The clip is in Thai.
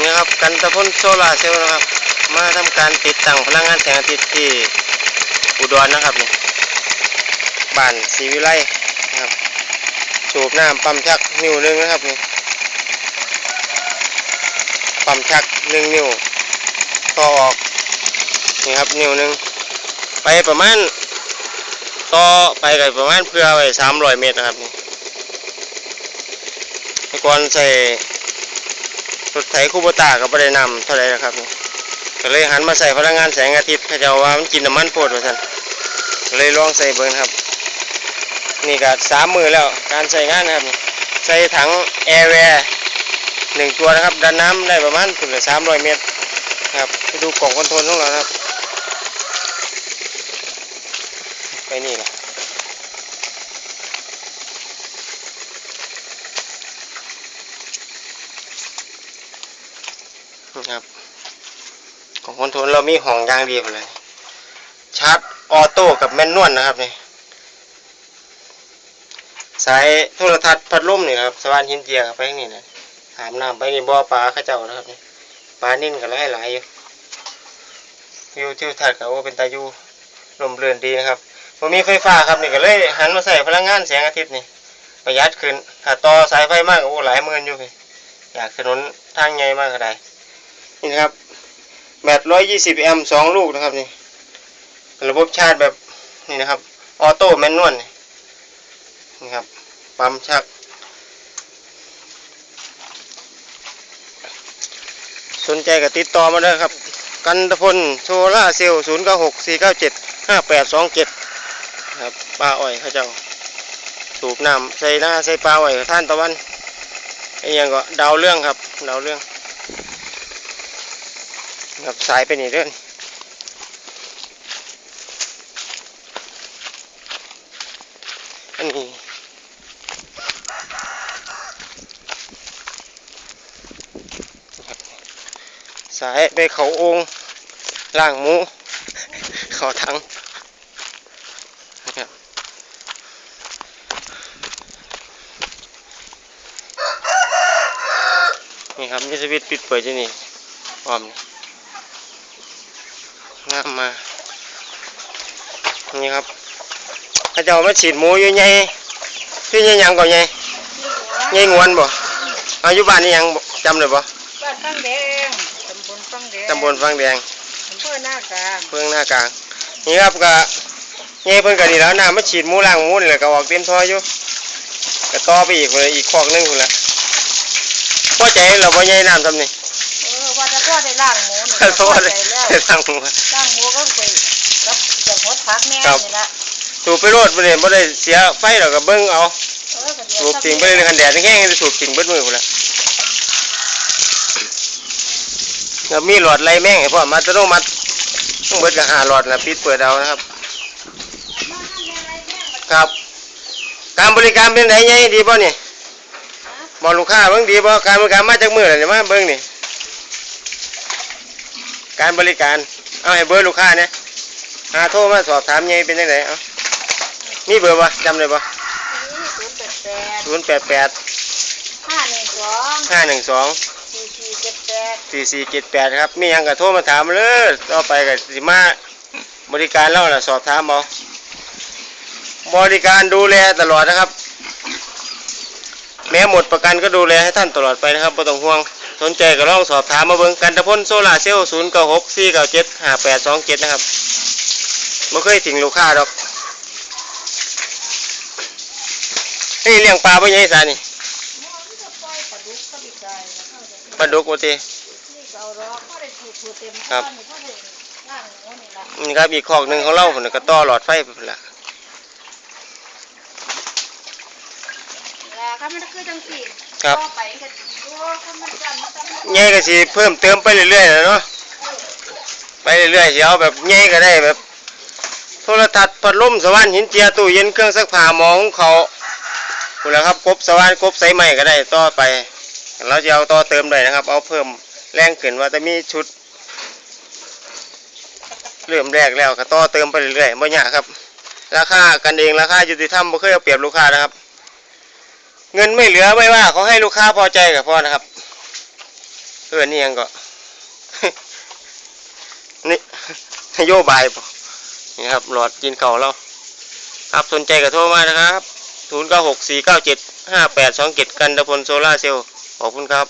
นี่ครับกันตะพ่นโซลาเซลล์นะครับ มาทำการติดตั้งพลังงานแสงอาทิตย์ที่อุดรนะครับนี่บ้านศรีวิไลนะครับสูบน้ำปั๊มชักนิ้วหนึงนะครับนี่ปั๊มชักหนึ่งนิ้วต่อออกนี่ครับนิ้วหนึงไปประมาณต่อไปกันประมาณเพื่อไว้สามร้อยเมตรนะครับนี่ก่อนใส่ รถไถคูโบตากับประเดนนำเท่าไรนะครับก็เลยหันมาใส่พลังงานแสงอาทิตย์เขาเจะว่ามันกินน้ำมันโพดว่าท่านเลยลองใส่เบิ้งครับ นี่ก็สามมือแล้วการใส่งานนะครับ ใส่ถังแอร์แวร์หนึ่งตัวนะครับ ดันน้ำได้ประมาณถึงสามร้อยเมตรครับไปดูกล่องคอนโทรลของเราครับ ไปนี่แหละ นะครับกล่องคอนโทรลเรามีห้องยางดีหมดเลยชาร์จออโต้กับแมนนวลนะครับนี่สายโทรทัศน์พัดลมนี่ครับสว่านหินเจียครับไปนี่นะหามน้ำไปนี่บ่อปลาข้าเจ้านะครับนี่ปลานิ่นก็หลายหลายอยู่วิวทิวทัศน์ก็ว่าเป็นตายูลมเรือนดีนะครับผมมีไฟฟ้าครับนี่ก็เลยหันมาใส่พลังงานแสงอาทิตย์นี่ประหยัดขึ้นถ้าต่อสายไฟมากก็โอ้หลายหมื่นอยู่พี่อยากถนนทางใหญ่มากก็ได้ นี่นะครับ แบตร้อยยี่สิบแอมป์สองลูกนะครับนี่ ระบบชาร์จแบบนี่นะครับ ออโต้แมนนวลนี่ครับ ปั๊มชัก สนใจก็ติดต่อมาเด้ครับ กันตะพลโซล่าเซลล์ศูนย์เก้าหกสี่เก้าเจ็ดห้าแปดสองเจ็ดครับปลาอ้อยเขาเจ้าสูบน้ำใส่หน้าใส่ปลาอ้อยท่านตะวันไอ้ยังก็ดาวเรื่องครับ ดาวเรื่อง รับสายไปนี่เด้อนอันนี้สายไปเขาองค์ล่างหมู เขาทั้งนะครับนี่สวิตปิดเปิดที่นี่พร้อมนี่ งามมานี่ครับเขาเจะมาฉีดหมูอยู่ไงที่ยังยังก่อนไงไงงวนบ่อายุบ้านนี่ยังบ่จำเลยบ่บ้านฟังแดงตำบลฟังแดงตำบลฟังแดงอำเภอหน้ากลางเพื่องหน้ากลางนี่ครับก็เงี้ยเพิ่นก็ดีแล้วน้ำมาฉีดหมูล่างหมูนี่แหละก็ออกเต็มท่ออยู่ก็ต่อไปอีกเลยอีกคอกหนึงคนละพอใจเราพอใหญ่น้ำทำนี่เออว่าจะพ่อได้ล่างหมูนี่ก็โทษใจเลยแล้วทางหมูล่างหมูก็ไปกับจากหดพักแม่ครับนี่ละสูบไปโรดไปเลยบ่ได้เสียไฟหรอกก็เบิ่งเอาเออก็เดี๋ยวสูบทิ้งไปเลยคันแดดแห้งๆจะสูบทิ้งเบิดมือคนละก็มีหลอดไล่แม่งให้พ่อมาตโนมัติต้องเบิดกับหาหลอดนะปิดเปิดเอานะครับ ครับ การบริการเป็นไงไงดีป่ะนี่บอกลูกค้าเบิ่งดีป่ะการบริการมาจากมือเลยมาเบิ่งนี่ การบริการ เอาให้เบอร์ลูกค้าเนี่ยหาโทรมาสอบถามไงเป็นยังไงเอามีเบอร์ป่ะจำได้ป่ะศูนย์แปดแปดศูนย์แปดแปดห้าหนึ่งสองห้าหนึ่งสองสี่สี่เจ็ดแปดสี่สี่เจ็ดแปดครับ มีหยังก็โทรมาถามมาเลยต่อไปก็สิมาบริการเราล่ะสอบถามเอาบริการดูแลตลอดนะครับ แม้หมดประกันก็ดูแลให้ท่านตลอดไปนะครับไม่ต้องห่วง สนใจก็ลองสอบถามมาเบิ่งกันตะพ้นโซลาร์เซลล์ศูนย์เก้าหกสี่เก้าเจ็ดห้าแปดสองเจ็ดนะครับไม่เคยทิ้งลูกค้าดอก นี่เลี้ยงปลาไปยังไงสานี่ปล่อยปลาดุกเข้าไปใจแล้วก็เดี๋ยวปลาดุกโอทีนี่ก็เอารอกก็ได้ถูกถูกเต็มครับก้อนนี่ก็ได้ล่างหมูนี่ละนี่ครับอีกคอกหนึ่งของเราผมก็ต่อหลอดไฟไปพุ่นละแล้วก็มันก็คือจังสี่ ครับต่อไปก็ตัวก็มันจำมันจำใหญ่ก็สิเพิ่มเติมไปเรื่อยๆนะเนาะไปเรื่อยๆสิเอาแบบใหญ่ก็ได้แบบ โทรทัศน์พัดลมสว่านหินเจียตู้เย็นเครื่องซักผ้าหมองเขาคุณละครับกบสว่านกบใสใหม่ก็ได้ต่อไปเราจะเอาต่อเติมได้นะครับ เอาเพิ่มแรงขึ้นว่าจะมีชุด เริ่มแรกแล้วก็ต่อเติมไปเรื่อยๆไม่ยากครับ ราคากันเองราคายุติธรรมไม่เคยเอาเปรียบลูกค้านะครับ เงินไม่เหลือไม่ว่าเขาให้ลูกค้าพอใจกับพ่อนะครับสอนี่ยังก็นี่โยบายปนี่ครับหลอดกินเข่าเราครับสนใจก็โทรมานะครับ 0 9 6 4 9 7 5 8 2 7 กันดพลโซล่าเซลล์ขอบคุณครับ